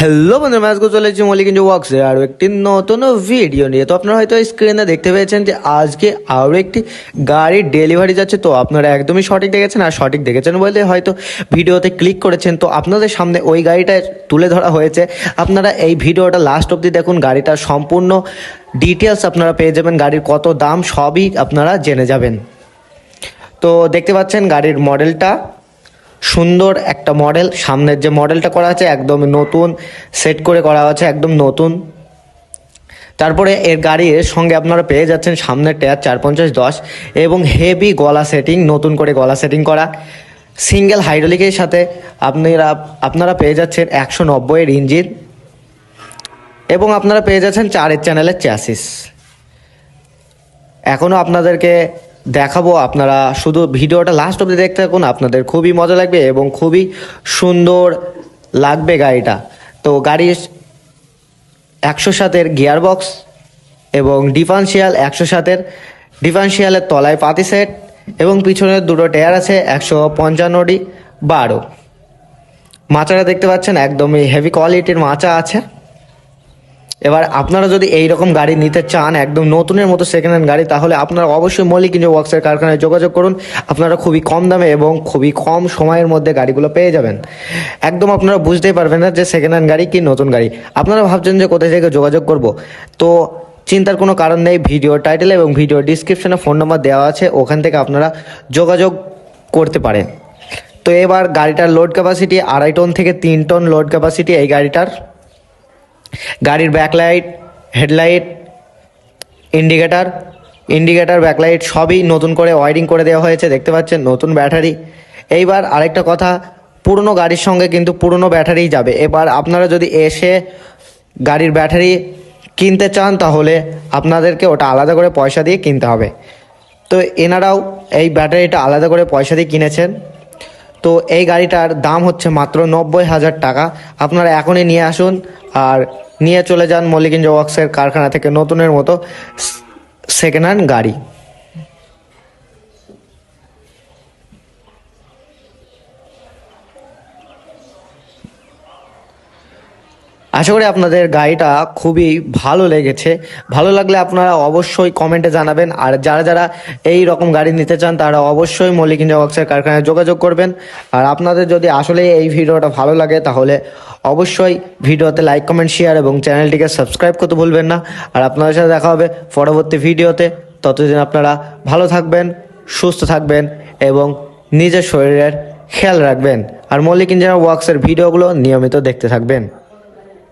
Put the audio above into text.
Hello বন্ধু match গো চলেছি মল্লিক ইঞ্জু ওয়ার্কসে আরও একটি নতুন ভিডিও নিয়ে। তো আপনারা হয়তো স্ক্রিনে দেখতে পেয়েছেন যে আজকে আরও একটি গাড়ির ডেলিভারি যাচ্ছে। তো আপনারা একদমই সঠিক দেখেছেন আর সঠিক দেখেছেন বলে হয়তো ভিডিওতে ক্লিক করেছেন। তো আপনাদের সামনে ওই গাড়িটা তুলে ধরা হয়েছে। আপনারা এই ভিডিওটা লাস্ট অবধি দেখুন। গাড়িটার সম্পূর্ণ ডিটেলস আপনারা পেয়ে যাবেন। গাড়ির কত দাম সবই আপনারা জেনে যাবেন। তো দেখতে পাচ্ছেন গাড়ির মডেলটা সুন্দর একটা মডেল। সামনের যে মডেলটা করা আছে একদম নতুন সেট করে করা আছে একদম নতুন। তারপরে এর গাড়ির সঙ্গে আপনারা পেয়ে যাচ্ছেন সামনের টায়ার চার পঞ্চাশ দশ এবং হেভি গলা সেটিং নতুন করে গলা সেটিং করা। সিঙ্গেল হাইড্রোলিকের সাথে আপনারা আপনারা পেয়ে যাচ্ছেন একশো নব্বইয়ের ইঞ্জিন এবং আপনারা পেয়ে যাচ্ছেন চারের চ্যানেলের চ্যাসিস এখনও আপনাদেরকে দেখাবো আপনারা শুধু ভিডিওটা লাস্ট অব্দি দেখতে থাকুন, আপনাদের খুবই মজা লাগবে এবং খুবই সুন্দর লাগবে গাড়িটা। তো গাড়ির একশো সাতের গিয়ার বক্স এবং ডিফারেন্সিয়াল একশো সাতের ডিফারেন্সিয়ালের তলায় পাতি সেট এবং পিছনের দুটো টায়ার আছে একশো পঞ্চান্নটি বারো। মাচাটা দেখতে পাচ্ছেন, একদমই হেভি কোয়ালিটির মাচা আছে। এবার আপনারা যদি এই রকম গাড়ি নিতে চান, একদম নতুনের মতো সেকেন্ড হ্যান্ড গাড়ি, তাহলে আপনারা অবশ্যই মল্লিক ইঞ্জিন ওয়ার্কসের কারখানায় যোগাযোগ করুন। আপনারা খুবই কম দামে এবং খুবই কম সময়ের মধ্যে গাড়িগুলো পেয়ে যাবেন। একদম আপনারা বুঝতেই পারবেন না যে সেকেন্ড হ্যান্ড গাড়ি কি নতুন গাড়ি। আপনারা ভাবছেন যে কোথায় থেকে যোগাযোগ করব। তো চিন্তার কোনো কারণ নেই ভিডিও টাইটেল এবং ভিডিও ডিসক্রিপশনে ফোন নাম্বার দেওয়া আছে, ওখান থেকে আপনারা যোগাযোগ করতে পারেন। তো এবার গাড়িটার লোড ক্যাপাসিটি আড়াই টন থেকে তিন টন লোড ক্যাপাসিটি এই গাড়িটার। গাড়ির backlight headlight indicator indicator backlight সবই নতুন করে ওয়ারিং করে দেওয়া হয়েছে, দেখতে পাচ্ছেন নতুন ব্যাটারি এইবার আরেকটা কথা, পুরনো গাড়ির সঙ্গে কিন্তু পুরনো ব্যাটারি যাবে। এবার আপনারা যদি এসে গাড়ির ব্যাটারি কিনতে চান, তাহলে আপনাদেরকে ওটা আলাদা করে পয়সা দিয়ে কিনতে হবে। তো এনারাও এই ব্যাটারিটা আলাদা করে পয়সা দিয়ে কিনেছেন। তো এই গাড়িটার দাম হচ্ছে মাত্র নব্বই হাজার টাকা। আপনারা এখনই নিয়ে আসুন, আর নিয়ে চলে যান মল্লিকিঞ্জ ওয়ার্কসের কারখানা থেকে নতুনের মতো সেকেন্ড হ্যান্ড গাড়ি। আশা করি আপনাদের গাড়িটা খুবই ভালো লেগেছে। ভালো লাগলে আপনারা অবশ্যই কমেন্টে জানাবেন। আর যারা যারা এই রকম গাড়ি নিতে চান, তারা অবশ্যই মল্লিক ইঞ্জিন ওয়ার্কসের কারখানায় যোগাযোগ করবেন। আর আপনাদের যদি আসলে এই ভিডিওটা ভালো লাগে, তাহলে অবশ্যই ভিডিওতে লাইক কমেন্ট শেয়ার এবং চ্যানেলটিকে সাবস্ক্রাইব করতে ভুলবেন না। আর আপনাদের সাথে দেখা হবে পরবর্তী ভিডিওতে। ততদিন আপনারা ভালো থাকবেন, সুস্থ থাকবেন এবং নিজের শরীরের খেয়াল রাখবেন। আর মল্লিক ইঞ্জিনিয়ার ওয়ার্কসের ভিডিওগুলো নিয়মিত দেখতে থাকবেন।